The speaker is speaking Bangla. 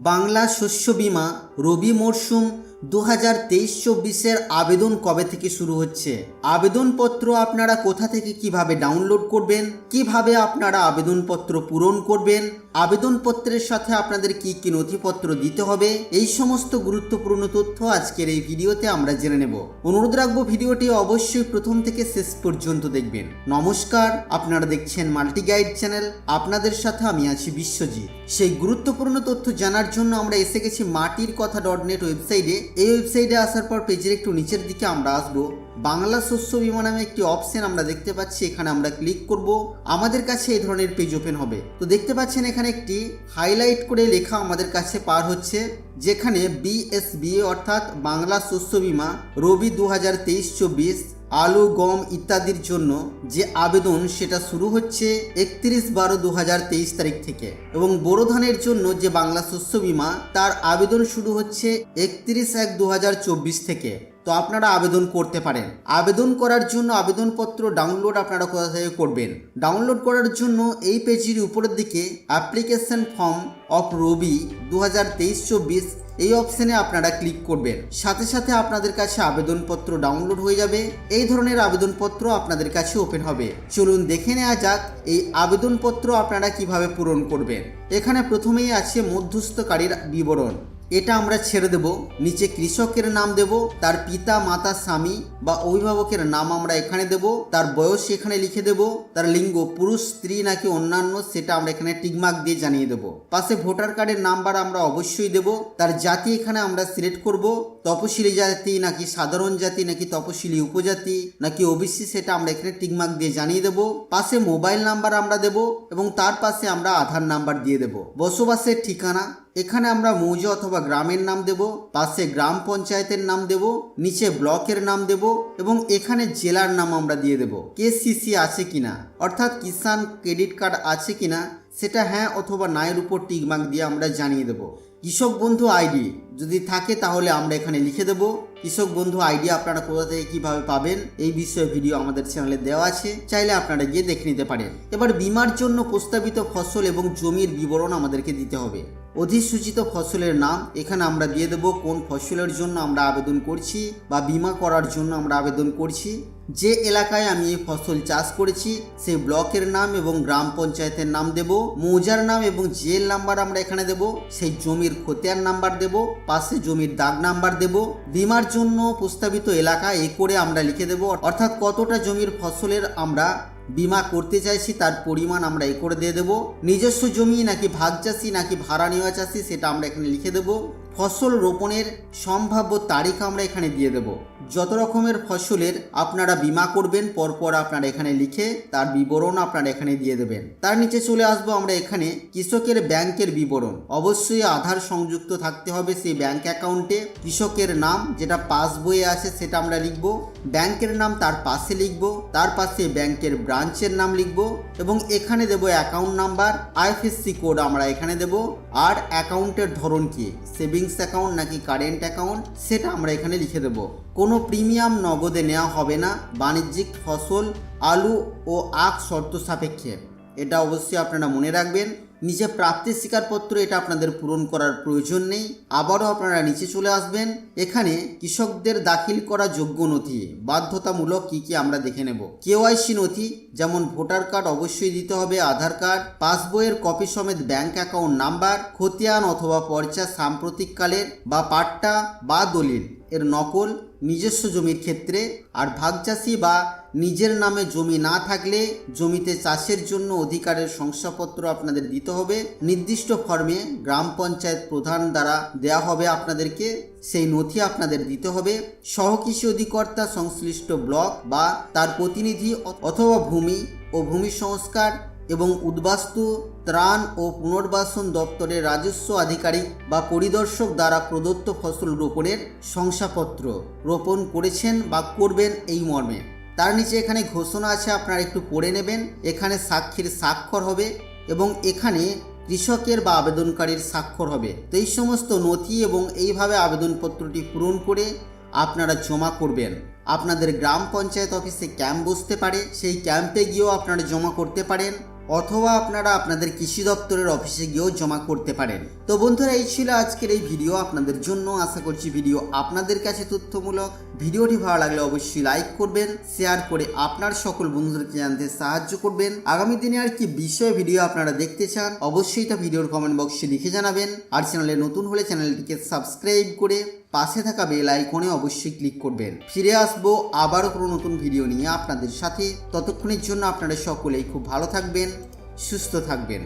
বাংলা শস্য বীমা রবি মরশুম দু হাজার তেইশ চব্বিশের আবেদন কবে থেকে শুরু হচ্ছে? আবেদনপত্র আপনারা কোথা থেকে কীভাবে ডাউনলোড করবেন? কীভাবে আপনারা আবেদনপত্র পূরণ করবেন? আবেদনপত্রের সাথে আপনাদের কি কি নথিপত্র দিতে হবে? এই সমস্ত গুরুত্বপূর্ণ তথ্য আজকের এই ভিডিওতে আমরা জেনে নেব। অনুরোধ রাখব ভিডিওটি অবশ্যই প্রথম থেকে শেষ পর্যন্ত দেখবেন। নমস্কার, আপনারা দেখছেন মাল্টি গাইড চ্যানেল। আপনাদের সাথে আমি আছি বিশ্বজিৎ। সেই গুরুত্বপূর্ণ তথ্য জানার জন্য আমরা এসে গেছি মাটির কথা ডট নেট ওয়েবসাইটে। এই ওয়েবসাইটে আসার পর পেজের একটু নিচের দিকে আমরা আসব। বাংলা শস্য বিমা নামে একটি অপশন আমরা দেখতে পাচ্ছি, এখানে আমরা ক্লিক করব। আমাদের কাছে এই ধরনের পেজ ওপেন হবে। তো দেখতে পাচ্ছেন এখানে একটি হাইলাইট করে লেখা আমাদের কাছে পার হচ্ছে, যেখানে বিএসবিএ অর্থাৎ বাংলা শস্য বিমা রবি দু হাজার তেইশ চব্বিশ আলু, গম ইত্যাদির জন্য যে আবেদন সেটা শুরু হচ্ছে একত্রিশ বারো দু তারিখ থেকে এবং বোরো ধানের জন্য যে বাংলা শস্য বিমা, তার আবেদন শুরু হচ্ছে একত্রিশ এক দু থেকে। তো আপনারা আবেদন করতে পারেন। আবেদন করার জন্য আবেদনপত্র ডাউনলোড আপনারা কোথা থেকে করবেন? ডাউনলোড করার জন্য এই পেজের উপরের দিকে অ্যাপ্লিকেশন ফর্ম অফ রবি দু হাজার তেইশ চব্বিশ এই অপশনে আপনারা ক্লিক করবেন। সাথে সাথে আপনাদের কাছে আবেদনপত্র ডাউনলোড হয়ে যাবে। এই ধরনের আবেদনপত্র আপনাদের কাছে ওপেন হবে। চলুন দেখে নেওয়া যাক এই আবেদনপত্র আপনারা কীভাবে পূরণ করবেন। এখানে প্রথমেই আছে মধ্যস্থকারীর বিবরণ। এটা আমরা ছেড়ে দেব। নিচে কৃষকের নাম দেব, তার পিতা, মাতা, স্বামী বা অভিভাবকের নাম আমরা এখানে দেব, তার বয়স এখানে লিখে দেব, তার লিঙ্গ, পুরুষ, স্ত্রী নাকি অন্যান্য সেটা আমরা এখানে টিকমার্ক দিয়ে জানিয়ে দেব। পাশে ভোটার কার্ডের নাম্বার আমরা অবশ্যই দেব, তার জাতি এখানে আমরা সিলেক্ট করব, তপশিলি জাতি নাকি সাধারণ জাতি নাকি তপশিলি উপজাতি নাকি ওবিসি সেটা আমরা এখানে টিকমার্ক দিয়ে জানিয়ে দেব। পাশে মোবাইল নাম্বার আমরা দেব এবং তার পাশে আমরা আধার নাম্বার দিয়ে দেব। বসবাসের ঠিকানা এখানে আমরা মৌজা অথবা গ্রামের নাম দেব, পাশে গ্রাম পঞ্চায়েতের নাম দেব, নিচে ব্লকের নাম দেব এবং এখানে জেলার নাম আমরা দিয়ে দেব। কেসিসি আছে কিনা? অর্থাৎ কিষাণ ক্রেডিট কার্ড আছে কিনা? সেটা হ্যাঁ অথবা নায়ের উপর টিকমার্ক দিয়ে আমরা জানিয়ে দেব। কৃষক বন্ধু আইডি যদি থাকে তাহলে আমরা এখানে লিখে দেব। কৃষক বন্ধু আইডি আপনারা কোথা থেকে কীভাবে পাবেন? এই বিষয়ে ভিডিও আমাদের চ্যানেলে দেওয়া আছে। চাইলে আপনারা গিয়ে দেখে নিতে পারেন। এবার বিমার জন্য প্রস্তাবিত ফসল এবং জমির বিবরণ আমাদেরকে দিতে হবে। অধিসূচিত ফসলের নাম, এখানে আমরা দিয়ে দেবো কোন ফসলের জন্য আমরা আবেদন করছি বা বিমা করার জন্য আমরা আবেদন করছি। যে এলাকায় আমি এই ফসল চাষ করেছি, সেই ব্লকের নাম এবং গ্রাম পঞ্চায়েতের নাম দেব, মৌজার নাম এবং জেল নাম্বার আমরা এখানে দেব, সেই জমির খতিয়ান নাম্বার দেব, পাশে জমির দাগ নাম্বার দেব, বিমার জন্য প্রস্তাবিত এলাকা এ করে আমরা লিখে দেব, অর্থাৎ কতটা জমির ফসলের আমরা বিমা করতে চাইছি তার পরিমাণ আমরা এ করে দিয়ে দেবো, নিজস্ব জমি নাকি ভাগ চাষি নাকি ভাড়া নেওয়া চাষি সেটা আমরা এখানে লিখে দেবো ফসল রোপণের সম্ভাব্য তারিখ আমরা এখানে দিয়ে দেব। যত রকমের ফসলের আপনারা বিমা করবেন, পরপর আপনারা এখানে লিখে তার বিবরণ আপনারা এখানে দিয়ে দেবেন। তার নিচে চলে আসব আমরা এখানে কৃষকের ব্যাংকের বিবরণ। অবশ্যই আধার সংযুক্ত থাকতে হবে সেই ব্যাংক অ্যাকাউন্টে। কৃষকের নাম, যেটা পাসবইয়ে আছে সেটা আমরা লিখব। ব্যাংকের নাম তার পাশে লিখব। তার পাশে ব্যাংকের ব্রাঞ্চের নাম লিখব এবং এখানে দেব অ্যাকাউন্ট নাম্বার, আইএফএসসি কোড আমরা এখানে দেব। আর অ্যাকাউন্টের ধরন কি? সেভিংস অ্যাকাউন্ট নাকি কারেন্ট অ্যাকাউন্ট, সেটা আমরা এখানে লিখে দেব। কোনো প্রিমিয়াম নগদে নেওয়া হবে না। বাণিজ্যিক ফসল, আলু ও আখ শর্ত সাপেক্ষে। এটা অবশ্যই আপনারা মনে রাখবেন। নিচে প্রাপ্তির স্বীকারপত্র এটা আপনাদের পূরণ করার প্রয়োজন নেই। আবারও আপনারা নিচে চলে আসবেন। এখানে কৃষকদের দাখিল করা যোগ্য নথি। বাধ্যতামূলক কি কি আমরা দেখে নেব। কেওয়াইসি নথি, যেমন ভোটার কার্ড অবশ্যই দিতে হবে, আধার কার্ড, পাসবইয়ের কপি সমেত ব্যাংক অ্যাকাউন্ট নাম্বার, খতিয়ান অথবা পর্চা সাম্প্রতিককালের বা পাট্টা বা দলিল। এর নকল নিজস্ব জমির ক্ষেত্রে। আর ভাগচাষি বা নিজের নামে জমি না থাকলে জমিতে চাষের জন্য অধিকারের শংসাপত্র আপনাদের দিতে হবে। নির্দিষ্ট ফর্মে গ্রাম পঞ্চায়েত প্রধান দ্বারা দেয়া হবে আপনাদেরকে। সেই নথি আপনাদের দিতে হবে। সহকৃষি অধিকর্তা সংশ্লিষ্ট ব্লক বা তার প্রতিনিধি অথবা ভূমি ও ভূমি সংস্কার এবং উদ্বাস্তু, ত্রাণ ও পুনর্বাসন দপ্তরের রাজস্ব আধিকারিক বা পরিদর্শক দ্বারা প্রদত্ত ফসল রোপণের শংসাপত্র রোপণ করেছেন বা করবেন এই মর্মে। তার নিচে এখানে ঘোষণা আছে, আপনারা একটু পড়ে নেবেন। এখানে সাক্ষীর স্বাক্ষর হবে এবং এখানে কৃষকের বা আবেদনকারীর স্বাক্ষর হবে। তো এই সমস্ত নথি এবং এইভাবে আবেদনপত্রটি পূরণ করে আপনারা জমা করবেন। আপনাদের গ্রাম পঞ্চায়েত অফিসে ক্যাম্প বসতে পারে, সেই ক্যাম্পে গিয়েও আপনারা জমা করতে পারেন। অথবা আপনারা আপনাদের কৃষি দপ্তরের অফিসে গিয়েও জমা করতে পারেন। তো বন্ধুরা, এই ছিল আজকের এই ভিডিও। আপনাদের জন্য আশা করছি ভিডিও আপনাদের কাছে তথ্যমূলক। ভিডিওটি ভালো লাগলে অবশ্যই লাইক করবেন, শেয়ার করে আপনার সকল বন্ধুদেরকে জানতে সাহায্য করবেন। আগামী দিনে আর কি বিষয়ে ভিডিও আপনারা দেখতে চান, অবশ্যই তা ভিডিওর কমেন্ট বক্সে লিখে জানাবেন। আর চ্যানেলে নতুন হলে চ্যানেলটিকে সাবস্ক্রাইব করে পাশে থাকা বেল আইকনে অবশ্যই ক্লিক করবেন। ফিরে আসব আবারও কোনো নতুন ভিডিও নিয়ে আপনাদের সাথে। ততক্ষণের জন্য আপনারা সকলেই খুব ভালো থাকবেন, সুস্থ থাকবেন।